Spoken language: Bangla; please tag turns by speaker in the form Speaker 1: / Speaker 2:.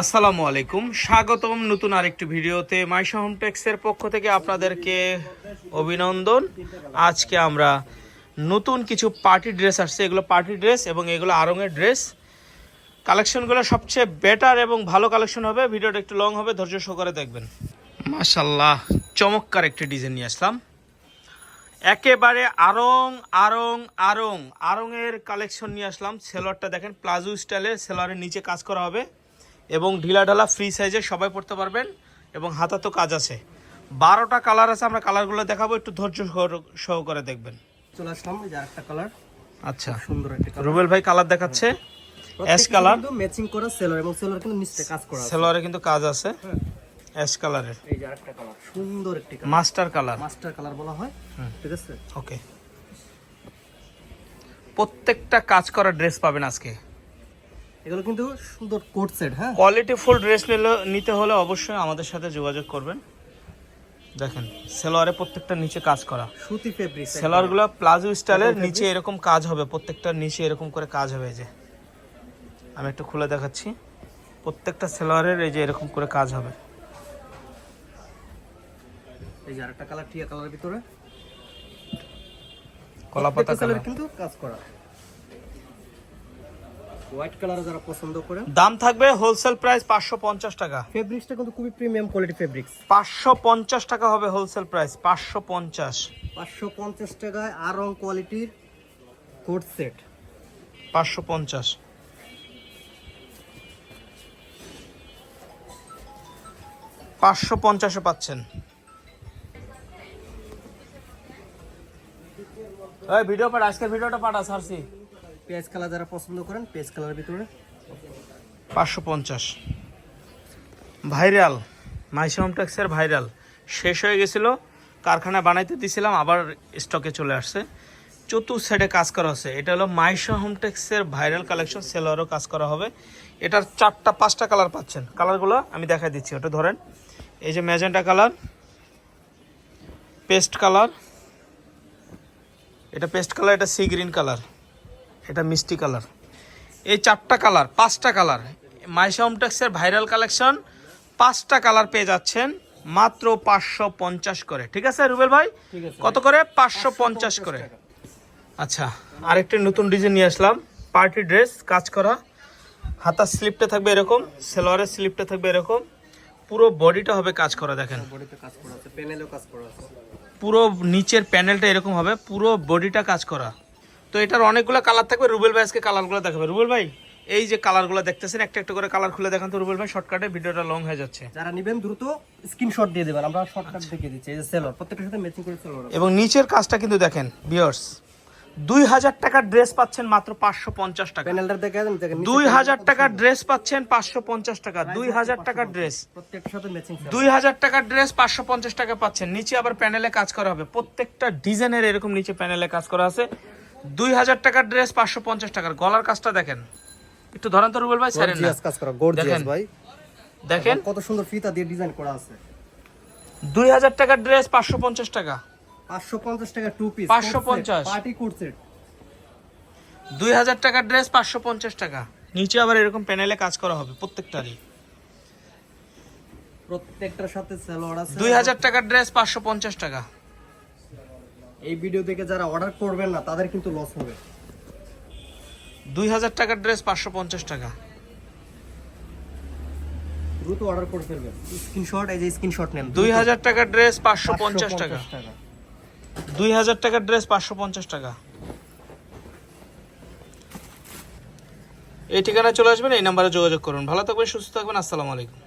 Speaker 1: আসসালামু আলাইকুম। স্বাগতম নতুন আরেকটি ভিডিওতে মাইশা হোম টেক্সের পক্ষ থেকে আপনাদেরকে অভিনন্দন। আজকে আমরা নতুন কিছু পার্টি ড্রেস আসছে। এগুলো পার্টি ড্রেস এবং এগুলো আরঙের ড্রেস। কালেকশনগুলো সবচেয়ে বেটার এবং ভালো কালেকশন হবে। ভিডিওটা একটু লং হবে, ধৈর্য সহকারে দেখবেন। মাশাল্লাহ চমৎকার একটি ডিজাইন নিয়ে আসলাম। একেবারে আরং আরং আরং আরঙের কালেকশন নিয়ে আসলাম। সেলোয়ারটা দেখেন, প্লাজো স্টাইলের সেলোয়ারের নিচে কাজ করা হবে। এবং ঢিলা ঢালা ফ্রি সাইজে সবাই পড়তে পারবেন এবং হাতা তো কাজ আছে। বারোটা কালার আছে আমরা কালারগুলো দেখাবো একটু ধৈর্য সহ- সহকারে দেখবেন।
Speaker 2: চলে আসলাম যে আরেকটা কালার
Speaker 1: আচ্ছা।
Speaker 2: সুন্দর একটা
Speaker 1: রুবেল ভাই কালার দেখাচ্ছে। অ্যাশ কালার
Speaker 2: কিন্তু ম্যাচিং করা সেলার এবং সেলার কিন্তু নিচে কাজ করা আছে।
Speaker 1: কিন্তু কাজ আছে। অ্যাশ কালারের
Speaker 2: এই যে আরেকটা কালার সুন্দর একটি colour
Speaker 1: master colour
Speaker 2: master colour বলা হয়। ঠিক আছে?
Speaker 1: ওকে প্রত্যেকটা কাজ করা ড্রেস পাবেন আজকে।
Speaker 2: এগুলো কিন্তু সুন্দর কোট সেট হ্যাঁ?
Speaker 1: কোয়ালিটি ফুল ড্রেস নিতে হলে অবশ্যই আমাদের সাথে যোগাযোগ করবেন। দেখেন সেলোয়ারে প্রত্যেকটা নিচে কাজ করা।
Speaker 2: সুতি ফেব্রিক
Speaker 1: সেলোয়ারগুলো প্লাজো স্টাইলের নিচে এরকম কাজ হবে প্রত্যেকটার নিচে এরকম করে কাজ হবে এই যে। আমি একটু খুলে দেখাচ্ছি। প্রত্যেকটা সেলোয়ারের এই যে এরকম করে কাজ হবে।
Speaker 2: এই যে আরেকটা কালার টিয়া কালারের ভিতরে।
Speaker 1: কলা পাতা
Speaker 2: কালার।
Speaker 1: কালার
Speaker 2: কিন্তু কাজ করা। হোয়াইট কালার যারা পছন্দ করেন।
Speaker 1: দাম থাকবে হোলসেল প্রাইস পাঁচশো পঞ্চাশ টাকা।
Speaker 2: ফেব্রিক্সটা কিন্তু খুবই প্রিমিয়াম কোয়ালিটি ফেব্রিক্স।
Speaker 1: পাঁচশো পঞ্চাশ টাকা হবে হোলসেল প্রাইস পাঁচশো পঞ্চাশ।
Speaker 2: পাঁচশো পঞ্চাশ টাকায় আরং কোয়ালিটির কোট সেট।
Speaker 1: পাঁচশো পঞ্চাশ। পাঁচশো পঞ্চাশে পাচ্ছেন। ভিডিও পাঠ আজকের ভিডিওটা পাঠা সারছি
Speaker 2: পেঁয়াজ কালার যারা পছন্দ করেন, পেঁয়াজ কালারের ভিতরে।
Speaker 1: পাঁচশো পঞ্চাশ। ভাইরাল মাইসিমাম ট্যাক্সের ভাইরাল। শেষ হয়ে গেছিল কারখানায় বানাইতে দিছিলাম, আবার স্টকে চলে আসছে। চতুর্থ সাইডে কাজ করা হচ্ছে। এটা হলো মাইশা হোমটেক্সের ভাইরাল কালেকশন সেলোয়ারও কাজ করা হবে। এটার চারটা, পাঁচটা কালার পাচ্ছেন। কালারগুলো আমি দেখাই দিচ্ছি, ওটা ধরেন। এই যে ম্যাজেন্টা কালার, পেস্ট কালার। এটা পেস্ট কালার, এটা সি গ্রিন কালার। এটা মিষ্টি কালার। এই চারটা কালার পাঁচটা কালার। মাইশা হোমটেক্সের ভাইরাল কালেকশন পাঁচটা কালার পেয়ে যাচ্ছেন মাত্র পাঁচশো পঞ্চাশ করে। ঠিক আছে রুবেল ভাই? কত করে? পাঁচশো পঞ্চাশ করে। আচ্ছা আরেকটি নতুন ডিজাইন নিয়ে আসলাম। পার্টি ড্রেস কাজ করা। হাতার স্লিপটা থাকবে এরকম সেলোয়ারের স্লিপটা থাকবে এরকম। পুরো বডিটা হবে কাজ করা দেখেন।
Speaker 2: আছে
Speaker 1: পুরো নিচের প্যানেলটা এরকম হবে পুরো বডিটা কাজ করা। তো এটার অনেকগুলো কালার থাকবে রুবেল ভাই আজকে কালারগুলো দেখাবে। রুবেল ভাই এই যে কালারগুলো দেখতেছেন একটা একটা করে কালার খুলে দেখান তো রুবেল ভাই শর্টকাটে ভিডিওটা লং হয়ে যাচ্ছে।
Speaker 2: যারা নেবেন দ্রুত স্ক্রিনশট দিয়ে দেবেন আমরা শর্টকাট দেখিয়ে দিচ্ছি এই যে সেলর প্রত্যেকটার সাথে ম্যাচিং করে সেলর
Speaker 1: এবং নিচের কাজটা কিন্তু দেখেন বিয়ার্স দুই হাজার টাকার ড্রেস পাচ্ছেন মাত্র পাঁচশো পঞ্চাশ টাকা। দুই হাজার টাকার ড্রেস পাচ্ছেন পাঁচশো পঞ্চাশ টাকা দুই হাজার টাকার ড্রেস
Speaker 2: প্রত্যেকটার সাথে ম্যাচিং
Speaker 1: দুই হাজার টাকার ড্রেস পাঁচশো পঞ্চাশ টাকা পাচ্ছেন নিচে আবার প্যানেলে কাজ করা হবে। প্রত্যেকটা ডিজাইনের এরকম নিচে প্যানেলে কাজ করা আছে। দুই হাজার টাকার ড্রেস পাঁচশো পঞ্চাশ টাকার। গলার কাজটা দেখেন। একটু ধরেন তো রুবেল ভাই না।
Speaker 2: কাজ করা গর্জিয়াস। ভাই।
Speaker 1: দেখেন।
Speaker 2: কত সুন্দর ফিতা দিয়ে ডিজাইন করা আছে।
Speaker 1: দুই হাজার টাকার ড্রেস পাঁচশো পঞ্চাশ টাকা।
Speaker 2: 550 টাকা টু পিস
Speaker 1: 550
Speaker 2: পার্টি কোট
Speaker 1: দুই হাজার টাকার ড্রেস পাঁচশো পঞ্চাশ টাকা। নিচে আবার এরকম প্যানেলে কাজ করা হবে প্রত্যেকটারই।
Speaker 2: প্রত্যেকটার সাথে আছে।
Speaker 1: দুই হাজার টাকার ড্রেস পাঁচশো পঞ্চাশ টাকা।
Speaker 2: এই ভিডিও দেখে যারা অর্ডার করবেন না তাদের কিন্তু লস হবে।
Speaker 1: দুই হাজার টাকার ড্রেস পাঁচশো পঞ্চাশ টাকা।
Speaker 2: দ্রুত অর্ডার করে ফেলবেন। স্ক্রিনশট এই যে স্ক্রিনশট নেন।
Speaker 1: দুই হাজার টাকার ড্রেস পাঁচশো পঞ্চাশ টাকা।
Speaker 2: টাকা।
Speaker 1: দুই হাজার টাকার ড্রেস পাঁচশো পঞ্চাশ টাকা। এই ঠিকানায় চলে আসবেন এই নাম্বারে যোগাযোগ করুন। ভালো থাকবেন সুস্থ থাকবেন আসসালামু আলাইকুম।